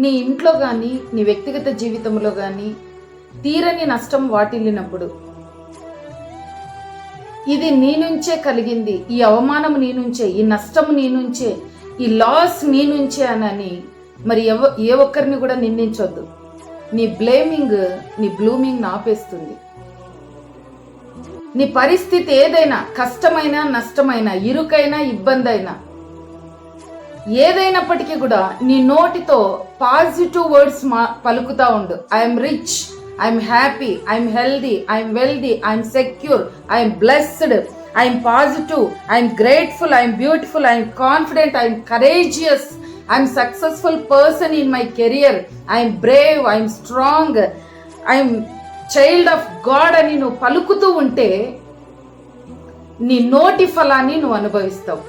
నీ ఇంట్లో కానీ నీ వ్యక్తిగత జీవితంలో కానీ తీరని నష్టం వాటిల్లినప్పుడు ఇది నీ నుంచే కలిగింది ఈ అవమానం నీ నుంచే ఈ నష్టం నీ నుంచే ఈ లాస్ నీ నుంచే అనని మరి ఎవ ఏ ఒక్కరిని కూడా నిందించొద్దు. నీ బ్లేమింగ్ నీ బ్లూమింగ్ ఆపేస్తుంది నీ పరిస్థితి ఏదైనా కష్టమైనా నష్టమైనా ఇరుకైనా ఇబ్బంది అయినా ఏదైనప్పటికీ కూడా నీ నోటితో పాజిటివ్ వర్డ్స్ మా పలుకుతా ఉండు. I'm rich I'm happy I'm healthy I'm wealthy I'm secure I'm blessed I'm positive I'm grateful I'm beautiful I'm confident I'm courageous I'm successful person in my career I'm brave I'm strong I'm child of God అని నువ్వు పలుకుతూ ఉంటే నీ నోటి ఫలాన్ని నువ్వు అనుభవిస్తావు.